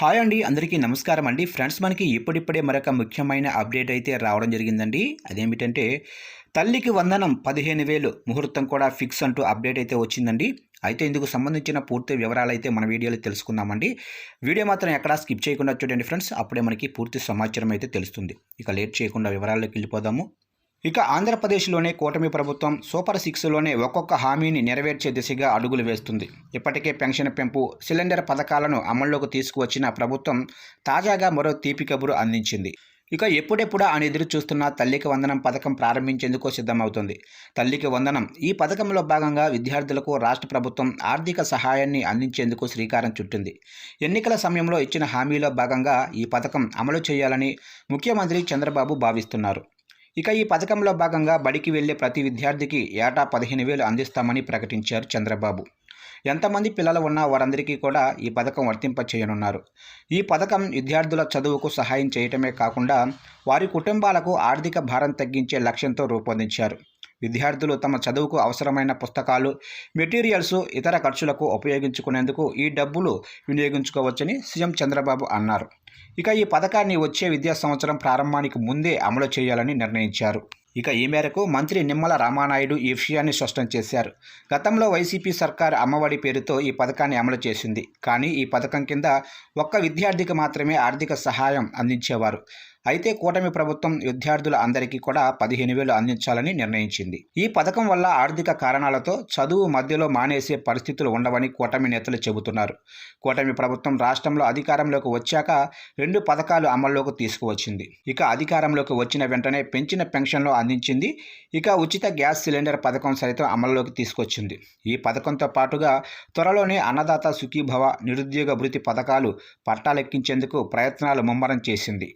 Hi అండి అందరికీ నమస్కారం అండి. ఫ్రెండ్స్ మనకి ఇప్పుడిప్పుడే మరొక ముఖ్యమైన అప్డేట్ అయితే రావడం జరిగిందండి. అదేమిటంటే తల్లికి వందనం పదిహేను వేలు ముహూర్తం కూడా ఫిక్స్ అంటూ అప్డేట్ అయితే వచ్చిందండి. అయితే ఇందుకు సంబంధించిన పూర్తి వివరాలు అయితే మన వీడియోలో తెలుసుకుందామండి. వీడియో మాత్రం ఎక్కడా స్కిప్ చేయకుండా చూడండి ఫ్రెండ్స్. అప్పుడే మనకి పూర్తి సమాచారం అయితే తెలుస్తుంది. ఇక లేట్ చేయకుండా వివరాల్లోకి వెళ్ళిపోదాము. ఇక ఆంధ్రప్రదేశ్లోనే కూటమి ప్రభుత్వం సూపర్ సిక్స్లోనే ఒక్కొక్క హామీని నెరవేర్చే దిశగా అడుగులు వేస్తుంది. ఇప్పటికే పెన్షన్ పెంపు సిలిండర్ పథకాలను అమల్లోకి తీసుకువచ్చిన ప్రభుత్వం తాజాగా మరో తీపి కబురు అందించింది. ఇక ఎప్పుడెప్పుడా అని ఎదురు చూస్తున్న తల్లికి వందనం పథకం ప్రారంభించేందుకు సిద్ధమవుతుంది. తల్లికి వందనం ఈ పథకంలో భాగంగా విద్యార్థులకు రాష్ట్ర ప్రభుత్వం ఆర్థిక సహాయాన్ని అందించేందుకు శ్రీకారం చుట్టింది. ఎన్నికల సమయంలో ఇచ్చిన హామీలో భాగంగా ఈ పథకం అమలు చేయాలని ముఖ్యమంత్రి చంద్రబాబు భావిస్తున్నారు. ఇక ఈ పథకంలో భాగంగా బడికి వెళ్ళే ప్రతి విద్యార్థికి ఏటా పదిహేను వేలు అందిస్తామని ప్రకటించారు చంద్రబాబు. ఎంతమంది పిల్లలు ఉన్నా వారందరికీ కూడా ఈ పథకం వర్తింపచేయనున్నారు. ఈ పథకం విద్యార్థుల చదువుకు సహాయం చేయటమే కాకుండా వారి కుటుంబాలకు ఆర్థిక భారం తగ్గించే లక్ష్యంతో రూపొందించారు. విద్యార్థులు తమ చదువుకు అవసరమైన పుస్తకాలు మెటీరియల్స్ ఇతర ఖర్చులకు ఉపయోగించుకునేందుకు ఈ డబ్బులు వినియోగించుకోవచ్చని సీఎం చంద్రబాబు అన్నారు. ఇక ఈ పథకాన్ని వచ్చే విద్యా సంవత్సరం ప్రారంభానికి ముందే అమలు చేయాలని నిర్ణయించారు. ఇక ఈ మేరకు మంత్రి నిమ్మల రామానాయుడు ఈ విషయాన్ని స్పష్టం చేశారు. గతంలో వైసీపీ సర్కార్ అమ్మఒడి పేరుతో ఈ పథకాన్ని అమలు చేసింది. కానీ ఈ పథకం కింద ఒక్క విద్యార్థికి మాత్రమే ఆర్థిక సహాయం అందించేవారు. అయితే కూటమి ప్రభుత్వం విద్యార్థుల అందరికీ కూడా పదిహేను వేలు అందించాలని నిర్ణయించింది. ఈ పథకం వల్ల ఆర్థిక కారణాలతో చదువు మధ్యలో మానేసే పరిస్థితులు ఉండవని కూటమి నేతలు చెబుతున్నారు. కూటమి ప్రభుత్వం రాష్ట్రంలో అధికారంలోకి వచ్చాక రెండు పథకాలు అమల్లోకి తీసుకువచ్చింది. ఇక అధికారంలోకి వచ్చిన వెంటనే పెంచిన పెన్షన్లో అందించింది. ఇక ఉచిత గ్యాస్ సిలిండర్ పథకం సైతం అమల్లోకి తీసుకొచ్చింది. ఈ పథకంతో పాటుగా త్వరలోనే అన్నదాత సుఖీభవ నిరుద్యోగ భృతి పథకాలు పట్టాలెక్కించేందుకు ప్రయత్నాలు ముమ్మరం చేసింది.